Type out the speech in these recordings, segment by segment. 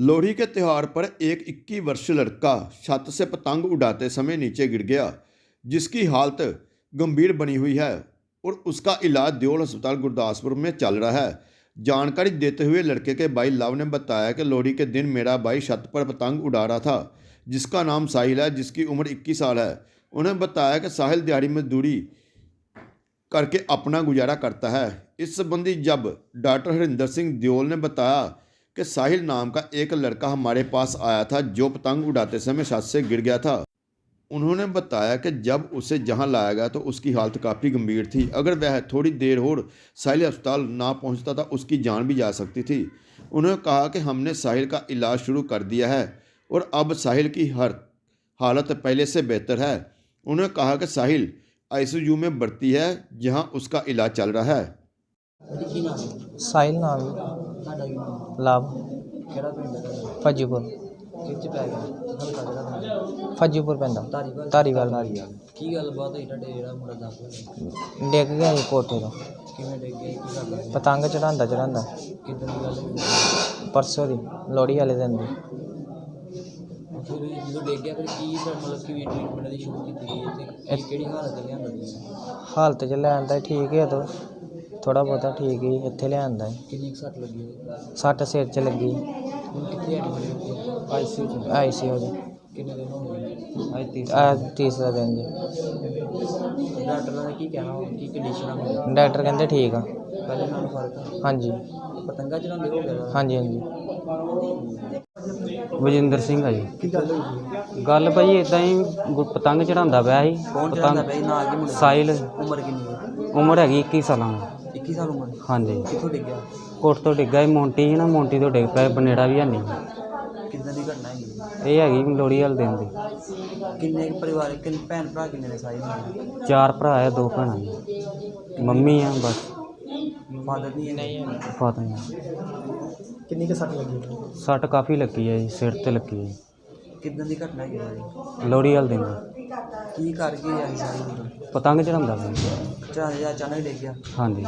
लोहड़ी के त्यौहार पर एक 21 वर्षीय लड़का छत से पतंग उड़ाते समय नीचे गिर गया, जिसकी हालत गंभीर बनी हुई है और उसका इलाज दियोल अस्पताल गुरदासपुर में चल रहा है। जानकारी देते हुए लड़के के भाई लव ने बताया कि लोहड़ी के दिन मेरा भाई छत पर पतंग उड़ा रहा था, जिसका नाम साहिल है, जिसकी उम्र 21 साल है। उन्हें बताया कि साहिल दिहाड़ी मजदूरी करके अपना गुजारा करता है। इस संबंधी जब डॉक्टर हरिंदर सिंह दियोल ने बताया कि साहिल नाम का एक लड़का हमारे पास आया था जो पतंग उड़ाते समय छत से गिर गया था। उन्होंने बताया कि जब उसे जहाँ लाया गया तो उसकी हालत काफ़ी गंभीर थी। अगर वह थोड़ी देर और साहिल अस्पताल ना पहुँचता तो उसकी जान भी जा सकती थी। उन्होंने कहा कि हमने साहिल का इलाज शुरू कर दिया है और अब साहिल की हर हालत पहले से बेहतर है। उन्होंने कहा कि साहिल आईसीयू में बढ़ती है, जहाँ उसका इलाज चल रहा है। साहिल नाम ਤੁਹਾਡਾ ਕੀ ਨਾਮ? ਲਵ ਕਿਹੜਾ ਪਿੰਡ ਹੈ? ਤੁਹਾਡਾ ਫੱਜੂਪੁਰ ਕਿੱਥੇ ਪੈ ਗਿਆ? ਹਲਕਾ ਜਿਹੜਾ ਤੁਹਾਡਾ ਫੱਜੂਪੁਰ ਪੈਂਦਾ ਧਾਰੀਵਾਲ। ਧਾਰੀਵਾਲ। ਕੀ ਗੱਲਬਾਤ ਹੋਈ ਤੁਹਾਡੇ ਜਿਹੜਾ ਮੁੰਡਾ ਦੱਸ ਰਿਹਾ ਡਿੱਗ ਗਿਆ ਸੀ ਕੋਠੇ ਤੋਂ। ਕਿਵੇਂ ਡਿੱਗ ਗਿਆ? ਕੀ ਸੀ? ਪਤੰਗ ਚੜਾਉਂਦਾ ਚੜਾਉਂਦਾ ਕਿੱਦਾਂ ਦੀ ਗੱਲ ਹੋਈ ਪਰਸੋਂ ਦੀ ਲੋਹੜੀ ਵਾਲੇ ਦਿਨ ਦੀ। ਫਿਰ ਜਦੋਂ ਡਿੱਗ ਗਿਆ ਫਿਰ ਕੀ ਫਿਰ ਮਤਲਬ ਕਿਵੇਂ ਟ੍ਰੀਟਮੈਂਟ ਦੀ ਸ਼ੁਰੂ ਕੀਤੀ ਗਈ ਹੈ ਤੇ ਕੀ- ਕਿਹੜੀ ਹਾਲਤ ਚ ਲਿਆਂਦਾ ਸੀ? ਹਾਲਤ ਚ ਲੈਣ ਦਾ ਠੀਕ ਹੈ ਤੋ। ਥੋੜਾ ਬਹੁਤਾ ਠੀਕ ਹੀ ਇੱਥੇ ਲਿਆਂਦਾ ਹੈ। ਕਿੰਨੀ ਕੁ ਸੱਟ ਲੱਗੀ ਹੈ? ਸੱਟ ਸਿਰ ਚ ਲੱਗੀ। ਹੁਣ ਕਿੱਥੇ ਐਡਮਿਟ ਹੋ ਆਈਸੀਯੂ ਚ। ਆਈਸੀਯੂ ਦੀ ਕਿੰਨੇ ਦਿਨ ਹੋ ਗਏ? ਅੱਜ ਆ ਤੀਸਰਾ ਦਿਨ ਜੀ। ਡਾਕਟਰਾਂ ਨੇ ਕੀ ਕਹਿਣਾ ਵਾ? ਕੀ ਕੰਡੀਸ਼ਨ ਆ ਮੁੰਡੇ ਡਾਕਟਰ ਕਹਿੰਦੇ ਠੀਕ ਆ। ਦੀ? ਪਹਿਲੇ ਨਾਲੋਂ ਫ਼ਰਕ ਆ। ਹਾਂਜੀ। ਪਤੰਗਾ ਚਲਾਉਂਦੇ ਹੋ ਗਿਆ ਹਾਂਜੀ ਹਾਂਜੀ। ਵਜਿੰਦਰ ਸਿੰਘ ਆ ਜੀ। ਕੀ ਗੱਲ ਹੋਈ ਗੱਲ ਭਾਈ ਇਦਾਂ ਹੀ ਗੁ- ਪਤੰਗ ਚੜਾਉਂਦਾ ਪਿਆ ਸੀ। ਕੌਣ ਚਲਾਉਂਦਾ ਪਿਆ ਸੀ? ਨਾਂ ਕੀ ਮੁੰਡੇ ਦਾ? ਸਾਹਿਲ ਉਮਰ ਕਿੰਨੀ ਹੈ? ਉਮਰ ਹੈਗੀ 21 ਸਾਲਾਂ ਦੀ। 21 ਸਾਲ ਉਮਰ? ਹਾਂਜੀ। ਕਿੱਥੋਂ ਡਿੱਗਿਆ ਕੋਟ ਤੋਂ ਡਿੱਗਾ ਸੀ ਮੋਂਟੀ ਸੀ ਨਾ ਮੋਂਟੀ ਤੋਂ ਡਿੱਗ ਪਿਆ ਬਨੇੜਾ ਵੀ ਹੈ ਨਹੀਂ। ਕਿੱਦਾਂ ਦੀ ਘਟਨਾ ਹੈਗੀ? ਇਹ ਹੈਗੀ ਲੋਹੜੀ ਵਾਲੇ ਦਿਨ ਦੀ। ਕਿੰਨੇ ਕੁ ਪਰਿਵਾਰ ਕਿੰਨੇ ਭੈਣ ਭਰਾ ਕਿੰਨੇ ਨੇ ਸਾਰੇ? ਚਾਰ ਭਰਾ ਆ ਦੋ ਭੈਣਾਂ ਨੇ। ਮੰਮੀ ਆ ਬਸ। ਫਾਦਰ ਨਹੀਂ ਨਹੀਂ ਫਾਦਰ ਨੇ ਕਿੰਨੀ ਕੁ ਸੱਟ ਲੱਗੀ? ਸੱਟ ਕਾਫੀ ਲੱਗੀ ਹੈ ਜੀ ਸਿਰ ਤੇ ਲੱਗੀ ਹੈ। ਜੀ। ਕਿੱਦਾਂ ਦੀ ਘਟਨਾ ਸਾਰੀ ਲੋਹੜੀ ਵਾਲੇ ਦਿਨ ਦੀ। ਕੀ ਕਰ ਗਈ ਆਈ ਸਾਰੀ ਉਮਰ ਪਤੰਗ ਚੜਾਉਂਦਾ ਪਿਆ ਚਾਹ ਜਾਂ ਅਚਾਨਕ ਡਿੱਗ ਗਿਆ। ਹਾਂਜੀ।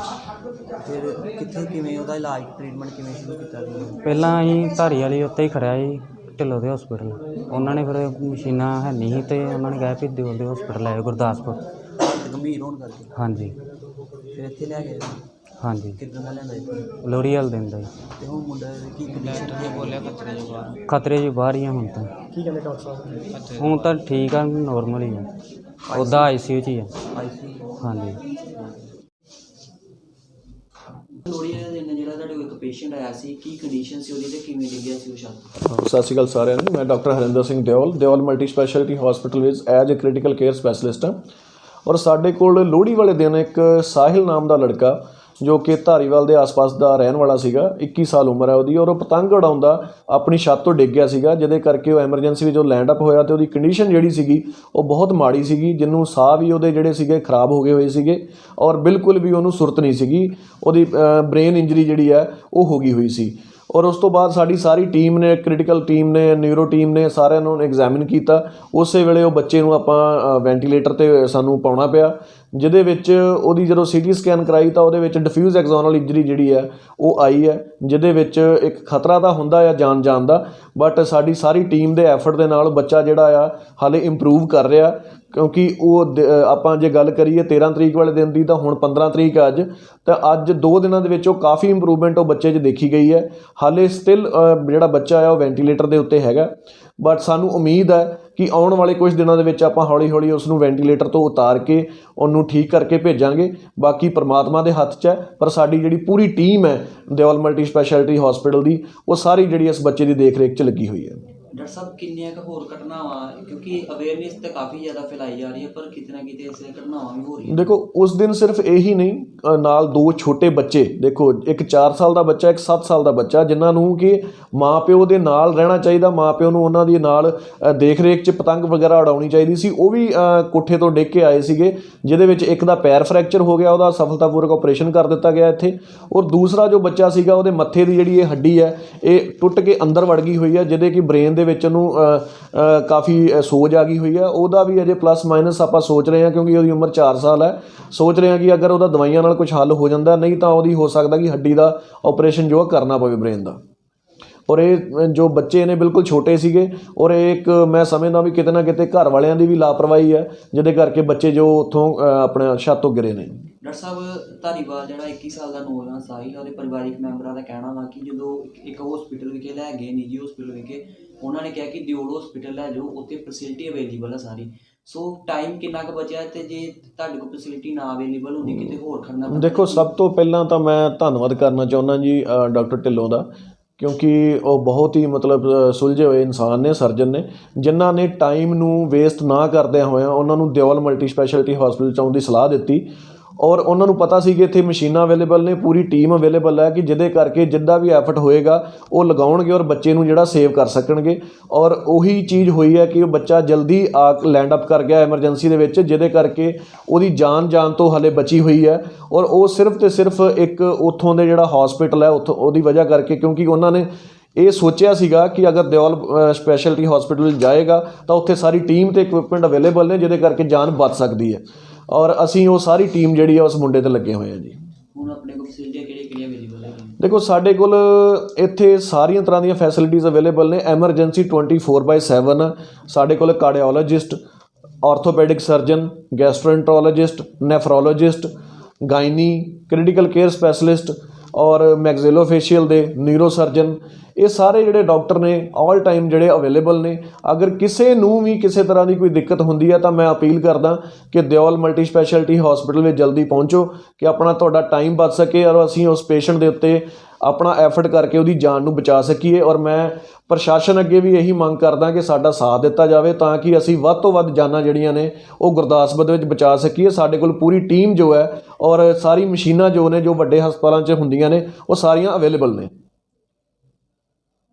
ਫਿਰ ਕਿੱਥੇ ਕਿਵੇਂ ਉਹਦਾ ਇਲਾਜ ਟ੍ਰੀਟਮੈਂਟ ਕਿਵੇਂ ਸ਼ੁਰੂ ਕੀਤਾ ਸੀ ਪਹਿਲਾਂ ਅਸੀਂ ਧਾਰੀ ਵਾਲੀ ਉੱਤੇ ਹੀ ਖੜਿਆ ਸੀ ਢਿੱਲੋਂ ਦੇ ਹਸਪੀਟਲ ਉਹਨਾਂ ਨੇ ਫਿਰ ਮਸ਼ੀਨਾਂ ਹੈ ਨਹੀਂ ਸੀ ਤੇ ਉਹਨਾਂ ਨੇ ਕਿਹਾ ਵੀ ਦਿਓਲ ਦੇ ਹਸਪੀਟਲ ਆਇਓ ਗੁਰਦਾਸਪੁਰ। ਗੰਭੀਰ ਹੋਣ ਕਰਕੇ। ਹਾਂਜੀ। ਫਿਰ ਇੱਥੇ ਲੈ ਗਏ ਹਾਂਜੀ। ਕਿੱਦਾਂ ਦਾ ਲੈਂਦਾ ਇੱਥੇ ਲੋਹੜੀ ਵਾਲੇ ਦਿਨ ਦਾ ਜੀ। ਤੇ ਹੁਣ ਮੁੰਡਾ ਕੀ ਕੰਡੀਸ਼ਨ ਹੈ? ਬੋਲਿਆ ਖਤਰੇ ਦੇ ਬਾਹਰ। ਖਤਰੇ 'ਚ ਬਾਹਰ ਹੀ ਆ ਹੁਣ ਤਾਂ। ਕੀ ਕਹਿੰਦੇ ਡਾਕਟਰ ਸਾਹਿਬ? ਹੁਣ ਤਾਂ ਠੀਕ ਆ ਨੋਰਮਲ ਹੀ ਆ। ਉਹਦਾ ਆਈਸੀਯੂ 'ਚ ਹੀ ਆ। ਆਈਸੀ ਹਾਂਜੀ। ਲੋੜੀ ਦੇ ਦਿਨ ਜਿਹੜਾ ਤੁਹਾਡੇ ਕੋਲ ਇੱਕ ਪੇਸ਼ੈਂਟ ਆਇਆ ਸੀ ਕੀ ਕੰਡੀਸ਼ਨ ਸੀ ਉਹਦੀ ਤੇ ਕਿਵੇਂ ਡਿੱਗਿਆ ਸੀ ਉਹ ਛੱਤ ਸਤਿ ਸ਼੍ਰੀ ਅਕਾਲ ਸਾਰਿਆਂ ਨੂੰ। ਮੈਂ doctor Harinder Singh Deol Deol multi speciality hospital ਵਿੱਚ as uh critical care specialist ਹਾਂ। ਔਰ ਸਾਡੇ ਕੋਲ ਲੋਹੜੀ ਵਾਲੇ ਦਿਨ ਇੱਕ ਸਾਹਿਲ ਨਾਮ ਦਾ ਲੜਕਾ ਜੋ ਕਿ ਧਾਰੀਵਾਲ ਦੇ ਆਸ-ਪਾਸ ਦਾ ਰਹਿਣ ਵਾਲਾ ਸੀਗਾ 21 ਸਾਲ ਉਮਰ ਹੈ ਉਹਦੀ, ਔਰ ਉਹ ਪਤੰਗ ਉਡਾਉਂਦਾ ਆਪਣੀ ਛੱਤ ਤੋਂ ਡਿੱਗ ਗਿਆ ਸੀਗਾ, ਜਿਹਦੇ ਕਰਕੇ ਉਹ ਐਮਰਜੈਂਸੀ ਵਿੱਚ ਉਹ ਲੈਂਡ ਅਪ ਹੋਇਆ ਤੇ ਉਹਦੀ ਕੰਡੀਸ਼ਨ ਜਿਹੜੀ ਸੀਗੀ, ਉਹ ਬਹੁਤ ਮਾੜੀ ਸੀਗੀ, ਜਿਹਨੂੰ ਸਾਹ ਵੀ ਉਹਦੇ ਜਿਹੜੇ ਸੀਗੇ ਖਰਾਬ ਹੋ ਗਏ ਹੋਏ ਸੀਗੇ, ਔਰ ਬਿਲਕੁਲ ਵੀ ਉਹਨੂੰ ਸੁਰਤ ਨਹੀਂ ਸੀਗੀ, ਉਹਦੀ ਬ੍ਰੇਨ ਇੰਜਰੀ ਜਿਹੜੀ ਹੈ ਉਹ ਹੋ ਗਈ ਹੋਈ ਸੀ। ਔਰ ਉਸ ਤੋਂ ਬਾਅਦ ਸਾਡੀ ਸਾਰੀ ਟੀਮ ਨੇ ਕ੍ਰਿਟੀਕਲ ਟੀਮ ਨੇ ਨਿਊਰੋ ਟੀਮ ਨੇ ਸਾਰਿਆਂ ਨੂੰ ਐਗਜ਼ਾਮਿਨ ਕੀਤਾ। ਉਸੇ ਵੇਲੇ ਉਹ ਬੱਚੇ ਨੂੰ ਆਪਾਂ ਵੈਂਟੀਲੇਟਰ ਤੇ ਸਾਨੂੰ ਪਾਉਣਾ ਪਿਆ। ਜਿਹਦੇ ਵਿੱਚ ਉਹਦੀ ਜਦੋਂ ਸੀਟੀ ਸਕੈਨ ਕਰਾਈ ਤਾਂ ਉਹਦੇ ਵਿੱਚ ਡਿਫਿਊਜ਼ ਐਗਜ਼ੋਨਲ ਇੰਜਰੀ ਜਿਹੜੀ ਹੈ ਉਹ ਆਈ ਹੈ, ਜਿਹਦੇ ਵਿੱਚ ਇੱਕ ਖਤਰਾ ਤਾਂ ਹੁੰਦਾ ਆ ਜਾਨ ਜਾਨ ਦਾ ਬਟ ਸਾਡੀ ਸਾਰੀ ਟੀਮ ਦੇ ਐਫਰਟ ਦੇ ਨਾਲ ਬੱਚਾ ਜਿਹੜਾ ਆ, ਹਾਲੇ ਇੰਪਰੂਵ ਕਰ ਰਿਹਾ, ਕਿਉਂਕਿ ਉਹ ਆਪਾਂ ਜੇ ਗੱਲ ਕਰੀਏ 13 ਤਰੀਕ ਵਾਲੇ ਦਿਨ ਦੀ ਤਾਂ ਹੁਣ 15 ਤਰੀਕ ਆ ਅੱਜ, ਤਾਂ ਅੱਜ 2 ਦਿਨਾਂ ਦੇ ਵਿੱਚ ਉਹ ਕਾਫੀ ਇੰਪਰੂਵਮੈਂਟ ਉਹ ਬੱਚੇ 'ਚ ਦੇਖੀ ਗਈ ਹੈ, ਹਾਲੇ ਸਟਿਲ ਜਿਹੜਾ ਬੱਚਾ ਆ ਉਹ ਵੈਂਟੀਲੇਟਰ ਦੇ ਉੱਤੇ ਹੈਗਾ ਬਟ ਸਾਨੂੰ ਉਮੀਦ ਹੈ ਕਿ ਆਉਣ ਵਾਲੇ ਕੁਝ ਦਿਨਾਂ ਦੇ ਵਿੱਚ ਆਪਾਂ ਹੌਲੀ ਹੌਲੀ ਉਸ ਨੂੰ ਵੈਂਟੀਲੇਟਰ ਤੋਂ ਉਤਾਰ ਕੇ ਉਹਨੂੰ ਠੀਕ ਕਰਕੇ ਭੇਜਾਂਗੇ। ਬਾਕੀ ਪ੍ਰਮਾਤਮਾ ਦੇ ਹੱਥ 'ਚ ਹੈ, ਪਰ ਸਾਡੀ ਜਿਹੜੀ ਪੂਰੀ ਟੀਮ ਹੈ ਦਿਓਲ ਮਲਟੀ ਸਪੈਸ਼ਲਿਟੀ ਹਸਪੀਟਲ ਦੀ, ਉਹ ਸਾਰੀ ਜਿਹੜੀ ਇਸ ਬੱਚੇ ਦੀ ਦੇਖ ਰੇਖ 'ਚ ਲੱਗੀ ਹੋਈ ਹੈ। ਡਾਕਟਰ ਸਾਹਿਬ ਕਿੰਨੀਆਂ ਕੁ ਹੋਰ ਘਟਨਾਵਾਂ ਕਿਉਂਕਿ ਅਵੇਅਰਨੈਸ ਤਾਂ ਕਾਫੀ ਜ਼ਿਆਦਾ ਫੈਲਾਈ ਜਾ ਰਹੀ ਹੈ ਪਰ ਕਿਤੇ ਨਾ ਕਿਤੇ ਇਸ ਘਟਨਾਵਾਂ ਵੀ ਹੋ ਰਹੀਆਂ ਦੇਖੋ ਉਸ ਦਿਨ ਸਿਰਫ ਇਹੀ ਨਹੀਂ ਅ, ਨਾਲ ਦੋ ਛੋਟੇ ਬੱਚੇ। ਦੇਖੋ ਇੱਕ 4 ਸਾਲ ਦਾ ਬੱਚਾ ਇੱਕ 7 ਸਾਲ ਦਾ ਬੱਚਾ ਜਿਨ੍ਹਾਂ ਨੂੰ ਕਿ ਮਾਪਿਓ ਦੇ ਨਾਲ ਰਹਿਣਾ ਚਾਹੀਦਾ ਮਾਪਿਓ ਨੂੰ ਉਹਨਾਂ ਦੀ ਨਾਲ ਅ, ਦੇਖ ਰੇਖ 'ਚ ਪਤੰਗ ਵਗੈਰਾ ਉਡਾਉਣੀ ਚਾਹੀਦੀ ਸੀ। ਉਹ ਵੀ ਅ, ਕੋਠੇ ਤੋਂ ਡਿੱਗ ਕੇ ਆਏ ਸੀਗੇ ਜਿਹਦੇ ਵਿੱਚ ਇੱਕ ਦਾ ਪੈਰ ਫ੍ਰੈਕਚਰ ਹੋ ਗਿਆ ਉਹਦਾ ਸਫਲਤਾਪੂਰਵਕ ਆਪਰੇਸ਼ਨ ਕਰ ਦਿੱਤਾ ਗਿਆ ਇੱਥੇ। ਔਰ ਦੂਸਰਾ ਜੋ ਬੱਚਾ ਸੀਗਾ ਉਹਦੇ ਮੱਥੇ ਦੀ ਜਿਹੜੀ ਇਹ ਹੱਡੀ ਹੈ ਇਹ ਟੁੱਟ ਕੇ ਅੰਦਰ ਵੜ ਗਈ ਹੋਈ ਹੈ ਜਿਹਦੇ ਕਿ ਬ੍ਰੇਨ ਦੇ ਦੇ ਵਿੱਚ ਉਹਨੂੰ ਕਾਫੀ ਸੋਜ ਆ ਗਈ ਹੋਈ ਹੈ ਉਹਦਾ ਵੀ ਅਜੇ ਪਲੱਸ ਮਾਈਨਸ ਆਪਾਂ ਸੋਚ ਰਹੇ ਹਾਂ ਕਿਉਂਕਿ ਉਹਦੀ ਉਮਰ 4 ਸਾਲ ਹੈ। ਸੋਚ ਰਹੇ ਹਾਂ ਕਿ ਅਗਰ ਉਹਦਾ ਦਵਾਈਆਂ ਨਾਲ ਕੁਝ ਹੱਲ ਹੋ ਜਾਂਦਾ, ਨਹੀਂ ਤਾਂ ਉਹਦੀ ਹੋ ਸਕਦਾ ਕਿ ਹੱਡੀ ਦਾ ਆਪਰੇਸ਼ਨ ਜੋ ਕਰਨਾ ਪਵੇ ਬ੍ਰੇਨ ਦਾ। ਔਰ ਇਹ ਜੋ ਬੱਚੇ ਨੇ ਬਿਲਕੁਲ ਛੋਟੇ ਸੀਗੇ ਔਰ ਇਹ ਇੱਕ ਮੈਂ ਸਮਝਦਾ ਵੀ ਕਿਤੇ ਨਾ ਕਿਤੇ ਘਰ ਵਾਲਿਆਂ ਦੀ ਵੀ ਲਾਪਰਵਾਹੀ ਹੈ ਜਿਹਦੇ ਕਰਕੇ ਬੱਚੇ ਜੋ ਉੱਥੋਂ ਆਪਣੇ ਛੱਤ ਤੋਂ ਗਿਰੇ ਨੇ। ਡਾਕਟਰ ਸਾਹਿਬ ਧਾਰੀਵਾਲ ਜਿਹੜਾ 21 ਸਾਲ ਦਾ ਨੌਜਵਾਨ ਸਾਹਿਲ ਉਹਦੇ ਪਰਿਵਾਰਿਕ ਮੈਂਬਰਾਂ ਦਾ ਕਹਿਣਾ ਵਾ ਕਿ ਜਦੋਂ ਇੱਕ ਹਸਪੀਟਲ ਵਿਖੇ ਲੈ ਗਏ ਨਿੱਜੀ ਹਸਪੀਟਲ ਵਿਖੇ ਉਹਨਾਂ ਨੇ ਕਿਹਾ ਕਿ ਦਿਓਲ ਹਸਪੀਟਲ ਲੈ ਜਾਓ ਉੱਥੇ ਫੈਸਿਲਿਟੀ ਅਵੇਲੇਬਲ ਹੈ ਸਾਰੀ। ਸੋ ਟਾਈਮ ਕਿੰਨਾ ਕੁ ਬਚਿਆ ਤੇ ਜੇ ਤੁਹਾਡੇ ਕੋਲ ਫੈਸਿਲਿਟੀ ਨਾ ਅਵੇਲੇਬਲ ਹੁੰਦੀ ਕਿਤੇ ਹੋਰ ਖੜਨਾ ਦੇਖੋ ਸਭ ਤੋਂ ਪਹਿਲਾਂ ਤਾਂ ਮੈਂ ਧੰਨਵਾਦ ਕਰਨਾ ਚਾਹੁੰਦਾ ਜੀ ਡਾਕਟਰ ਢਿੱਲੋਂ ਦਾ। ਕਿਉਂਕਿ ਉਹ ਬਹੁਤ ਹੀ ਮਤਲਬ ਸੁਲਝੇ ਹੋਏ ਇਨਸਾਨ ਨੇ, ਸਰਜਨ ਨੇ, ਜਿਨ੍ਹਾਂ ਨੇ ਟਾਈਮ ਨੂੰ ਵੇਸਟ ਨਾ ਕਰਦਿਆਂ ਹੋਇਆਂ ਉਹਨਾਂ ਨੂੰ ਦਿਓਲ ਮਲਟੀ ਸਪੈਸ਼ਲਿਟੀ ਹਸਪੀਟਲ ਚ ਆਉਣ ਦੀ ਸਲਾਹ ਦਿੱਤੀ। ਔਰ ਉਹਨਾਂ ਨੂੰ ਪਤਾ ਸੀ ਕਿ ਇੱਥੇ ਮਸ਼ੀਨਾਂ ਅਵੇਲੇਬਲ ਨੇ, ਪੂਰੀ ਟੀਮ ਅਵੇਲੇਬਲ ਹੈ ਕਿ ਜਿਹਦੇ ਕਰਕੇ ਜਿੱਦਾਂ ਵੀ ਐਫਰਟ ਹੋਏਗਾ, ਉਹ ਲਗਾਉਣਗੇ ਔਰ ਬੱਚੇ ਨੂੰ ਜਿਹੜਾ ਸੇਵ ਕਰ ਸਕਣਗੇ। ਔਰ ਉਹੀ ਚੀਜ਼ ਹੋਈ ਹੈ ਕਿ ਉਹ ਬੱਚਾ ਜਲਦੀ ਆ ਲੈਂਡ ਅਪ ਕਰ ਗਿਆ ਐਮਰਜੈਂਸੀ ਦੇ ਵਿੱਚ, ਜਿਹਦੇ ਕਰਕੇ ਉਹਦੀ ਜਾਨ ਜਾਨ ਤੋਂ ਹਲੇ ਬਚੀ ਹੋਈ ਹੈ। ਔਰ ਉਹ ਸਿਰਫ ਤੇ ਸਿਰਫ ਇੱਕ ਉੱਥੋਂ ਦੇ ਜਿਹੜਾ ਹਸਪੀਟਲ ਹੈ, ਉੱਥੋਂ ਉਹਦੀ ਵਜ੍ਹਾ ਕਰਕੇ ਕਿਉਂਕਿ ਉਹਨਾਂ ਨੇ ਇਹ ਸੋਚਿਆ ਸੀਗਾ ਕਿ ਅਗਰ ਦਿਓਲ ਸਪੈਸ਼ਲਟੀ ਹਸਪੀਟਲ ਜਾਏਗਾ, ਤਾਂ ਉੱਥੇ ਸਾਰੀ ਟੀਮ ਤੇ ਇਕਵਿਪਮੈਂਟ ਅਵੇਲੇਬਲ ਨੇ, ਜਿਹਦੇ ਕਰਕੇ ਜਾਨ ਬਚ ਸਕਦੀ ਹੈ। ਔਰ ਅਸੀਂ ਉਹ ਸਾਰੀ ਟੀਮ ਜਿਹੜੀ ਹੈ ਉਸ ਮੁੰਡੇ ਤੇ ਲੱਗੇ ਹੋਏ ਹਾਂ ਜੀ। ਹੁਣ ਆਪਣੇ ਕੋਲ ਫੈਸਿਲਿਟੀਆਂ ਕਿਹੜੀਆਂ ਕਿਹੜੀਆਂ ਅਵੇਲੇਬਲ ਹੈਗੀਆਂ? ਦੇਖੋ ਸਾਡੇ ਕੋਲ ਇੱਥੇ ਸਾਰੀਆਂ ਤਰ੍ਹਾਂ ਦੀਆਂ ਫੈਸਿਲਿਟੀਆਂ ਅਵੇਲੇਬਲ ਨੇ। ਐਮਰਜੈਂਸੀ 24/7 ਸਾਡੇ ਕੋਲ cardiologist orthopaedic surgeon gastroenterologist nephrologist gynae critical care specialist ਔਰ ਮੈਗਜ਼ੀਲੋਫੇਸ਼ੀਅਲ ਦੇ ਨਿਊਰੋ ਸਰਜਨ ਇਹ ਸਾਰੇ ਜਿਹੜੇ ਡਾਕਟਰ ਨੇ ਆਲ ਟਾਈਮ ਜਿਹੜੇ ਅਵੇਲੇਬਲ ਨੇ। ਅਗਰ ਕਿਸੇ ਨੂੰ ਵੀ ਕਿਸੇ ਤਰ੍ਹਾਂ ਦੀ ਕੋਈ ਦਿੱਕਤ ਹੁੰਦੀ ਹੈ, ਤਾਂ ਮੈਂ ਅਪੀਲ ਕਰਦਾ ਕਿ ਦਿਓਲ ਮਲਟੀ ਸਪੈਸ਼ਲਿਟੀ ਹਸਪੀਟਲ ਵਿੱਚ ਜਲਦੀ ਪਹੁੰਚੋ, ਕਿ ਆਪਣਾ ਤੁਹਾਡਾ ਟਾਈਮ ਬਚ ਸਕੇ। ਔਰ ਅਸੀਂ ਉਸ ਪੇਸ਼ੈਂਟ ਦੇ ਉੱਤੇ ਆਪਣਾ ਐਫਰਟ ਕਰਕੇ ਉਹਦੀ ਜਾਨ ਨੂੰ ਬਚਾ ਸਕੀਏ ਔਰ ਮੈਂ ਪ੍ਰਸ਼ਾਸਨ ਅੱਗੇ ਵੀ ਇਹੀ ਮੰਗ ਕਰਦਾ ਕਿ ਸਾਡਾ ਸਾਥ ਦਿੱਤਾ ਜਾਵੇ ਤਾਂ ਕਿ ਅਸੀਂ ਵੱਧ ਤੋਂ ਵੱਧ ਜਾਨਾਂ ਜਿਹੜੀਆਂ ਨੇ ਉਹ ਗੁਰਦਾਸਪੁਰ ਦੇ ਵਿੱਚ ਬਚਾ ਸਕੀਏ। ਸਾਡੇ ਕੋਲ ਪੂਰੀ ਟੀਮ ਜੋ ਹੈ ਔਰ ਸਾਰੀ ਮਸ਼ੀਨਾਂ ਜੋ ਨੇ, ਜੋ ਵੱਡੇ ਹਸਪਤਾਲਾਂ 'ਚ ਹੁੰਦੀਆਂ ਨੇ, ਉਹ ਸਾਰੀਆਂ ਅਵੇਲੇਬਲ ਨੇ।